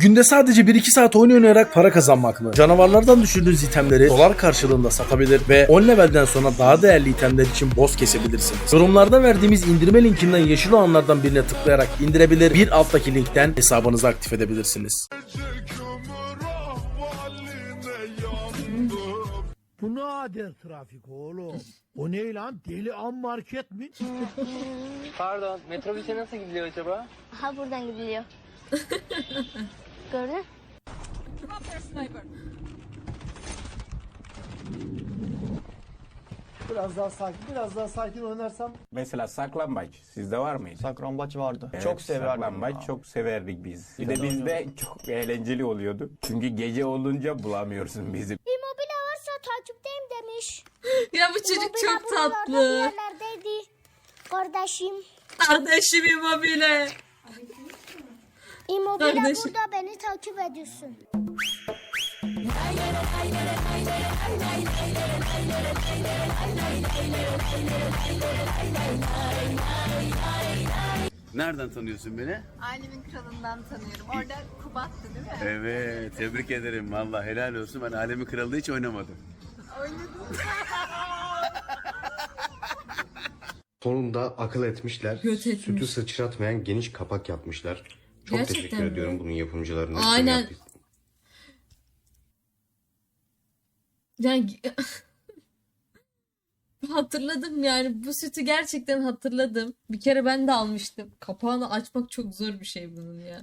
Günde sadece 1-2 saat oyun oynayarak para kazanmak mı? Canavarlardan düşürdüğünüz itemleri dolar karşılığında satabilir ve 10 levelden sonra daha değerli itemler için boss kesebilirsiniz. Yorumlarda verdiğimiz indirme linkinden yeşil olanlardan birine tıklayarak indirebilir, bir alttaki linkten hesabınızı aktif edebilirsiniz. Bu nadir trafik oğlum. O ne lan? Deli an market mi? Pardon, metrobüse nasıl gidiliyor acaba? Ha buradan gidiliyor. Gördün? Biraz daha sakin, biraz daha sakin oynarsam Mesela saklambaç sizde var mıydı? sakrambaç vardı. Evet, çok severdim. Saklambaç ya. çok severdik biz. Bir de bizde çok eğlenceli oluyordu. Çünkü gece olunca bulamıyorsun bizi. İmobile varsa takipteyim demiş. Ya bu çocuk İmobile çok buralarda bir tatlı. yerlerdeydi. Kardeşim. Kardeşim immobile. İmobile Kardeşim. burada beni takip ediyorsun. Nereden tanıyorsun beni? Alemin kralından tanıyorum. Orada Kubat'tı değil mi? Evet, tebrik ederim. Vallahi helal olsun. Ben Alemin Kralı'da hiç oynamadım. Oynadım. Sonunda akıl etmişler. Göt etmiş. Sütü sıçratmayan geniş kapak yapmışlar. Çok Gerçekten teşekkür mi? ediyorum bunun yapımcılarına. Aynen. Yani hatırladım yani bu sütü gerçekten hatırladım. Bir kere ben de almıştım. Kapağını açmak çok zor bir şey bunun ya.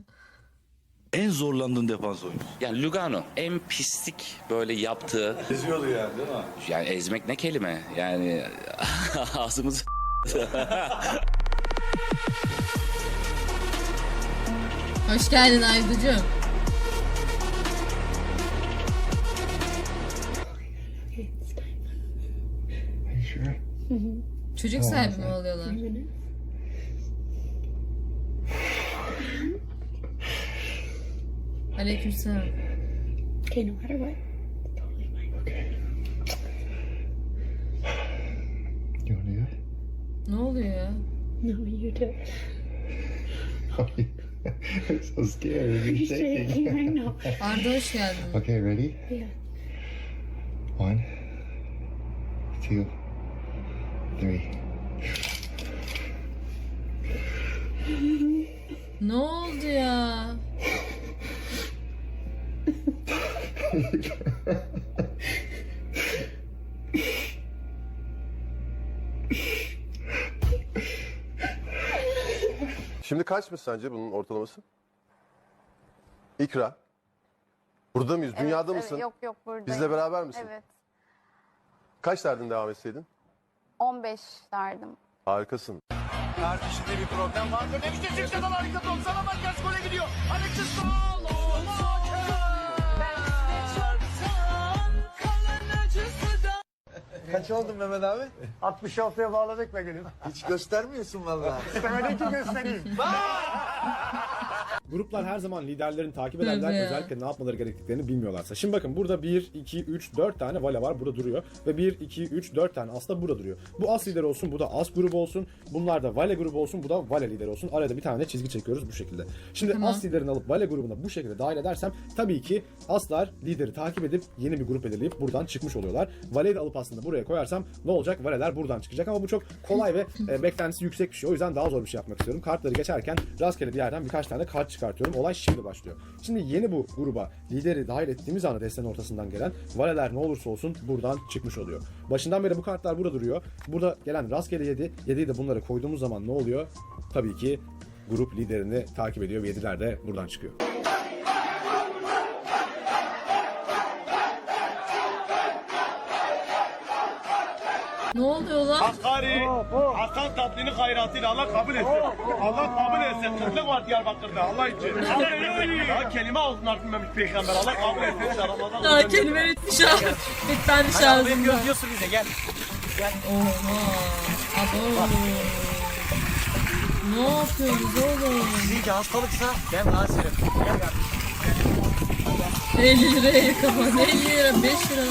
En zorlandığın defans oyunu. Yani Lugano en pislik böyle yaptığı... Eziyordu yani değil mi? Yani ezmek ne kelime? Yani ağzımız... Hoş geldin Ayducuğum. Çocuk sahibi mi oluyorlar? Aleykümselam. Ne oluyor ya? So scared. You're shaking. Arda hoş geldin. okay, ready? Yeah. One, two, three. Ne oldu ya? Şimdi kaçmış sence bunun ortalaması? İkra. Burada mıyız? Dünyada Evet, mısın? Yok yok buradayım. Bizle beraber misin? Evet. Kaç derdin devam etseydin? 15 derdim. Harikasın. Kardeşimde bir problem vardır demişti. Zirkeden harika top. Sana Makyaj gole gidiyor. Alexis Kaç oldun Mehmet abi? 66'ya bağladık be gülüm. Hiç göstermiyorsun vallahi. İstemedin ki göstereyim. Gruplar her zaman liderlerini takip ederler. Tabii ya. Özellikle ne yapmaları gerektiklerini bilmiyorlarsa. Şimdi bakın burada 1, 2, 3, 4 tane Vale var. Burada duruyor. Ve 1, 2, 3, 4 tane As da burada duruyor. Bu As lider olsun. Bu da As grubu olsun. Bunlar da Vale grubu olsun. Bu da Vale lider olsun. Arada bir tane de çizgi çekiyoruz bu şekilde. Şimdi Tamam. As liderini alıp Vale grubuna bu şekilde dahil edersem tabii ki Aslar lideri takip edip yeni bir grup belirleyip buradan çıkmış oluyorlar. Vale'yi de alıp aslında buraya koyarsam ne olacak? Valeler buradan çıkacak ama bu çok kolay ve e, beklentisi yüksek bir şey. O yüzden daha zor bir şey yapmak istiyorum. Kartları geçerken rastgele bir yerden birkaç tane kart çıkartıyorum. Olay şimdi başlıyor. Şimdi yeni bu gruba lideri dahil ettiğimiz anda destenin ortasından gelen Valeler ne olursa olsun buradan çıkmış oluyor. Başından beri bu kartlar burada duruyor. Burada gelen rastgele 7, 7'yi de bunlara koyduğumuz zaman ne oluyor? Tabii ki grup liderini takip ediyor ve 7'ler de buradan çıkıyor. Ne oluyor lan? Hakkari, Hakan tatlını hayratıyla Allah kabul etsin. Allah kabul etsin. Kıtlık var Diyarbakır'da Allah için. Ya kelime ağzından bilmemiş peygamber. Allah kabul etsin. Ramazan Daha kelime bitmiş abi. Bitmenmiş ağzımda. Gözlüyorsun bize gel. Oha. Abo. Ne yapıyorsunuz oğlum? Sizinki hastalıksa ben kanserim. 50 liraya kapan. 50 lira 5 lira.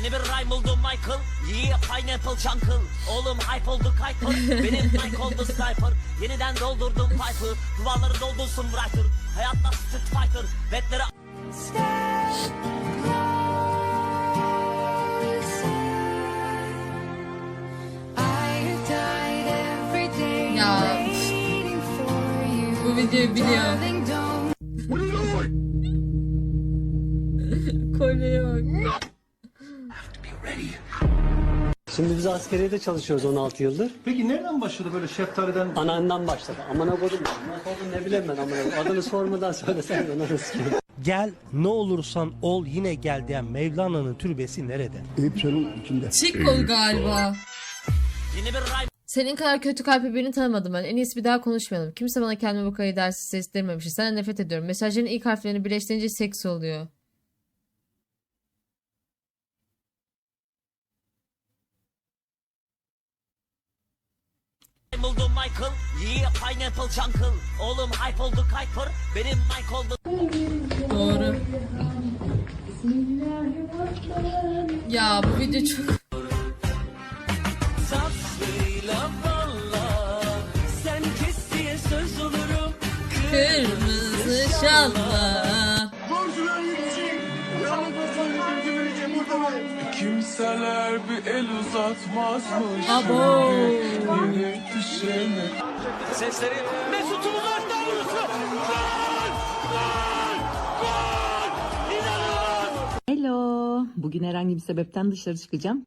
Yeni bir rhyme buldum Michael. Yeah pineapple chunkle. Oğlum hype oldu Kuiper. Benim Mike oldu sniper. Yeniden doldurdum pipe'ı. Duvarları doldursun writer. Hayatta Street Fighter Betlere Ya bu videoyu biliyor. Kolye yok. Şimdi biz askeriyede çalışıyoruz 16 yıldır. Peki nereden başladı böyle şeftaliden? Anandan başladı. Amına oldu ne bileyim ben amına koydum. Adını sormadan söylesen de onu sikeyim. Gel ne olursan ol yine gel diyen Mevlana'nın türbesi nerede? Chick ol galiba. Yeni bir rhyme Senin kadar kötü kalpli birini tanımadım ben. En iyisi bir daha konuşmayalım. Kimse bana kendimi bu kadar dersiz seslenmemiş. Senden nefret ediyorum. Mesajların ilk harflerini birleştirince seks oluyor. Oldu Michael Yeah pineapple jungle Oğlum hype oldu Kuiper Benim Mike oldu Doğru. Ya bu video çok... Kırmızı şalla. Kimseler bir el uzatmazmış. Abo. Sesleri Mesut'un uzaktan vuruşu Hello. Bugün herhangi bir sebepten dışarı çıkacağım.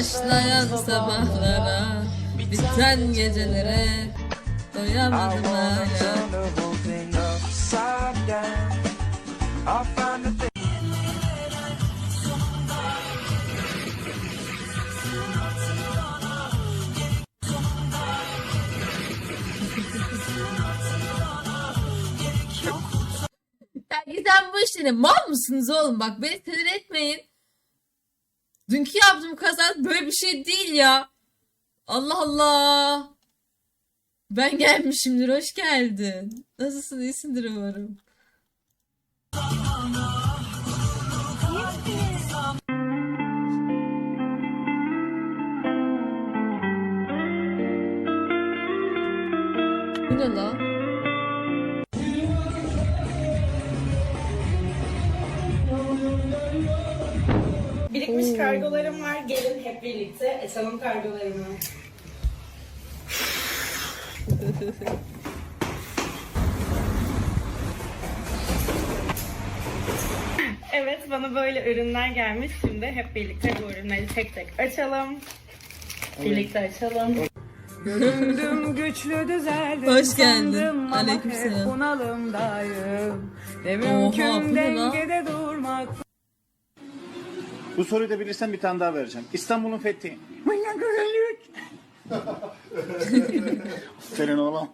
Başlayan sabahlara, biten gecelere doyamadım hala. Ya Gizem bu işine mal mısınız oğlum bak beni sinir etmeyin. Dünkü yaptığım kaza böyle bir şey değil ya. Allah Allah. Ben gelmişimdir hoş geldin. Nasılsın iyisindir umarım. Kargolarım var. Gelin hep birlikte açalım kargolarımı. Evet bana böyle ürünler gelmiş. Şimdi hep birlikte bu ürünleri tek tek açalım. Birlikte açalım. Göründüm güçlü düzeldim Hoş geldin. sandım Aleykümselam. bunalımdayım. Ne Oha, mümkün lan? dengede durmak bu soruyu da bilirsen bir tane daha vereceğim. İstanbul'un fethi. Minyon güzellik. Senin oğlum.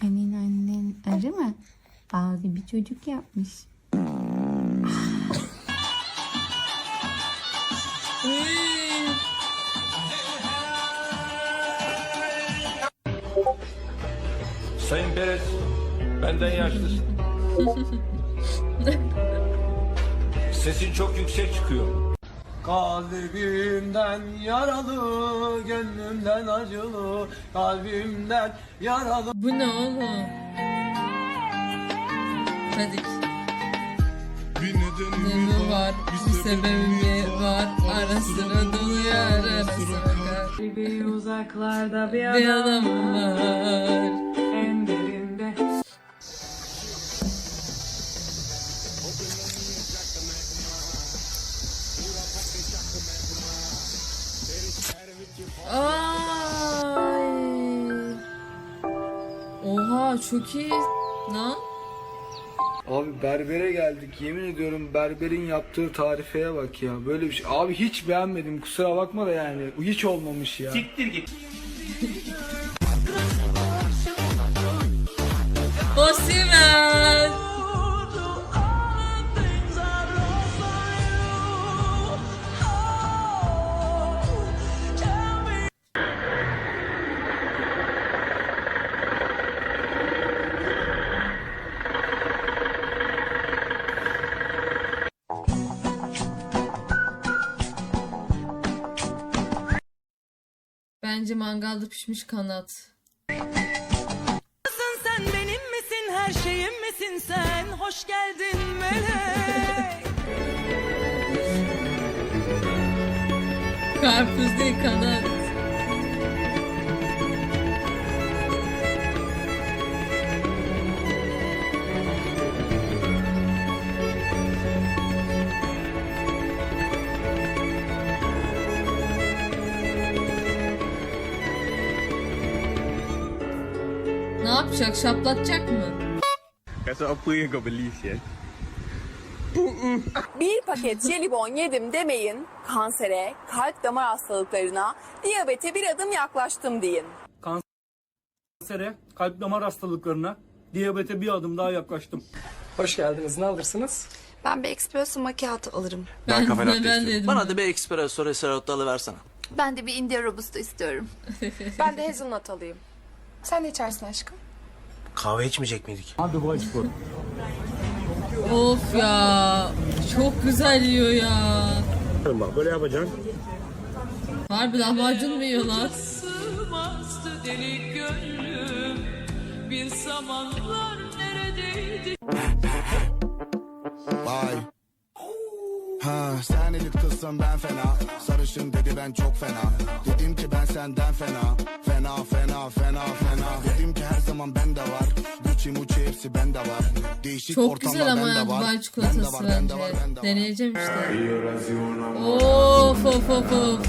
Senin annen arı mı? Bazı bir çocuk yapmış. Sayın Perez, benden yaşlısın. Sesin çok yüksek çıkıyor. Kalbimden yaralı, gönlümden acılı, kalbimden yaralı. Bu ne oğlum? Hadi. Nedeni var, bir sebebi var. Ara sıra doluyor, ara sıra kar. Bir uzaklarda bir Bir adam adam var. en derinde. Ay. Oha çok iyi lan. Abi berbere geldik. Yemin ediyorum berberin yaptığı tarifeye bak ya. Böyle bir şey. Abi hiç beğenmedim. Kusura bakma da yani. Hiç olmamış ya. Siktir git. Bence mangalda pişmiş kanat. Sen benim misin her şeyim misin sen hoş geldin melek Karpuz değil kanat. Yapacak? Şaplatacak mı? Kau beli sial? Bir paket jelibon yedim demeyin, kansere, kalp damar hastalıklarına, diyabete bir adım yaklaştım deyin. Kansere, kalp damar hastalıklarına, diyabete bir adım daha yaklaştım. Hoş geldiniz. Ne alırsınız? Ben bir espresso macchiato alırım. Ben, ben, ben dedim. Bana da bir espresso restorotto alıversene. Ben de bir India Robusto istiyorum. ben de hazelnut alayım. Sen ne içersin aşkım? Kahve içmeyecek miydik? Hadi bu spor. Of ya. Çok güzel yiyor ya. Bak böyle yapacaksın. Harbi lahmacun mu yiyorlar? Sığmazdı deli gönlüm bir zamanlar neredeydi Vay. Ha, sen elit kızsın ben fena. Sarışın dedi ben çok fena. Dedim ki ben senden fena. Fena fena fena fena. Dedim ki her zaman bende var. Gucci mucci hepsi bende var. Değişik Çok güzel ama bende ya var. Dubai Bende çikolatası var, bende var, bende var. Deneyeceğim işte. Of of of of.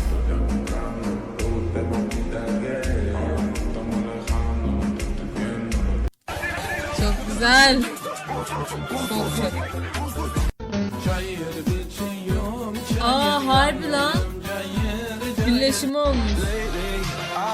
Çok güzel. Çok çok. Aa harbi lan. Birleşimi olmuş.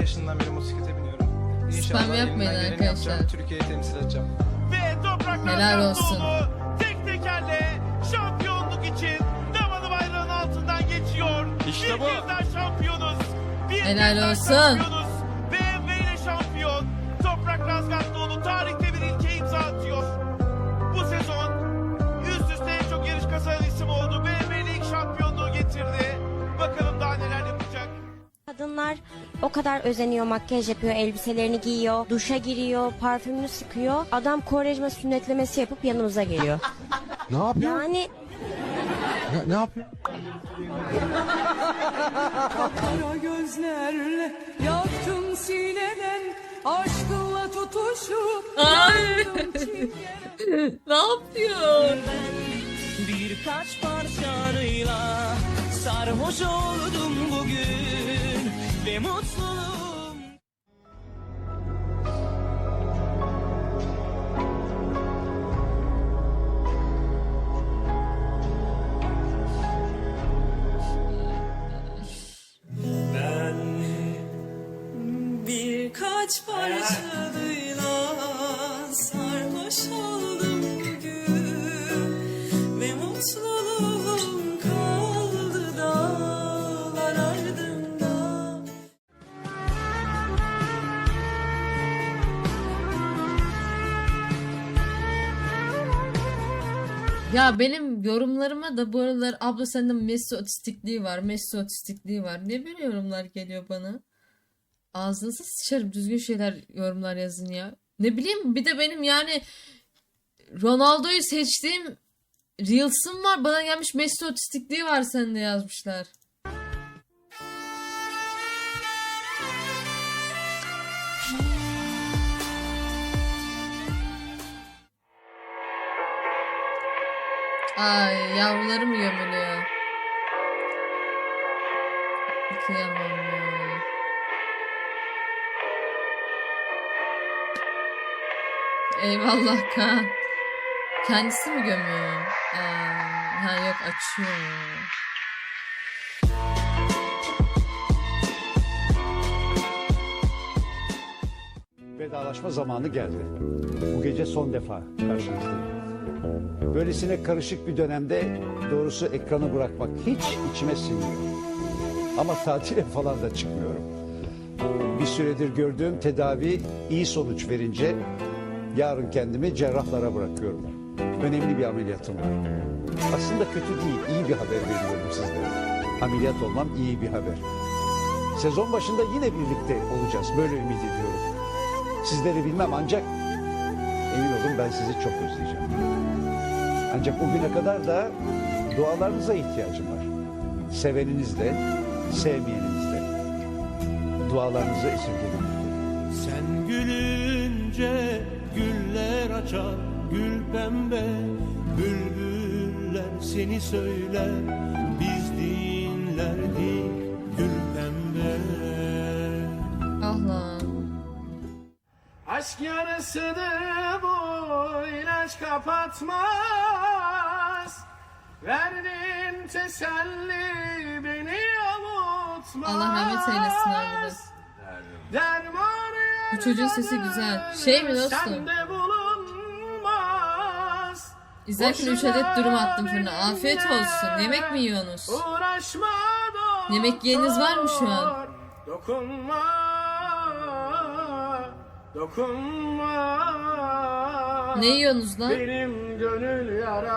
yaşından beri motosiklete biniyorum. İnşallah Spam yapmayın elimden geleni arkadaşlar. yapacağım. Türkiye'yi temsil edeceğim. Ve Toprak Helal olsun. Razgatlıoğlu tek tekerle şampiyonluk için Damalı bayrağının altından geçiyor. İşte bir bu. kez daha şampiyonuz. Bir Helal kez daha olsun. şampiyonuz. O kadar özeniyor, makyaj yapıyor, elbiselerini giyiyor, duşa giriyor, parfümünü sıkıyor. Adam korejme sünnetlemesi yapıp yanımıza geliyor. Ne yapıyor? Yani Ne, ne yapıyor? Kara gözlerle yaktım sineden aşkınla tutuşup Ay. ne yapıyor? Birkaç parçayla sarhoş oldum bugün ve mutluluğum Ya benim yorumlarıma da bu aralar abla sende Messi otistikliği var, Messi otistikliği var. Niye böyle yorumlar geliyor bana? Ağzınıza sıçarım düzgün şeyler yorumlar yazın ya. Ne bileyim bir de benim yani Ronaldo'yu seçtiğim Reels'ım var. Bana gelmiş Messi otistikliği var sende yazmışlar. Ay yavruları mı gömülüyor? Kıyamam ya. Eyvallah Kaan. Kendisi mi gömüyor? Aa, ha yok açıyor. Vedalaşma zamanı geldi. Bu gece son defa karşınızdayım. Böylesine karışık bir dönemde doğrusu ekranı bırakmak hiç içime sinmiyor. Ama tatile falan da çıkmıyorum. Bir süredir gördüğüm tedavi iyi sonuç verince yarın kendimi cerrahlara bırakıyorum. Önemli bir ameliyatım var. Aslında kötü değil, iyi bir haber veriyorum sizlere. Ameliyat olmam iyi bir haber. Sezon başında yine birlikte olacağız. Böyle ümit ediyorum. Sizleri bilmem ancak emin olun ben sizi çok özleyeceğim. Ancak bugüne kadar da dualarınıza ihtiyacım var. Seveninizle, sevmeyeninizle. Dualarınızı esirgeyin. Sen gülünce güller açar gül pembe Bülbüller seni söyler biz dinlerdik Aşk yarasını bu ilaç kapatmaz. Verdin teselli beni avutmaz. Allah rahmet eylesin. Derman Bu çocuğun sesi güzel. Şey mi dostum? İzlerken 3 adet durum attım fırına. Afiyet olsun. Yemek mi yiyorsunuz? Yemek yiyeniniz var mı şu an? Dokunma, dokunma. Ne yiyorsunuz lan? Benim gönül yaram.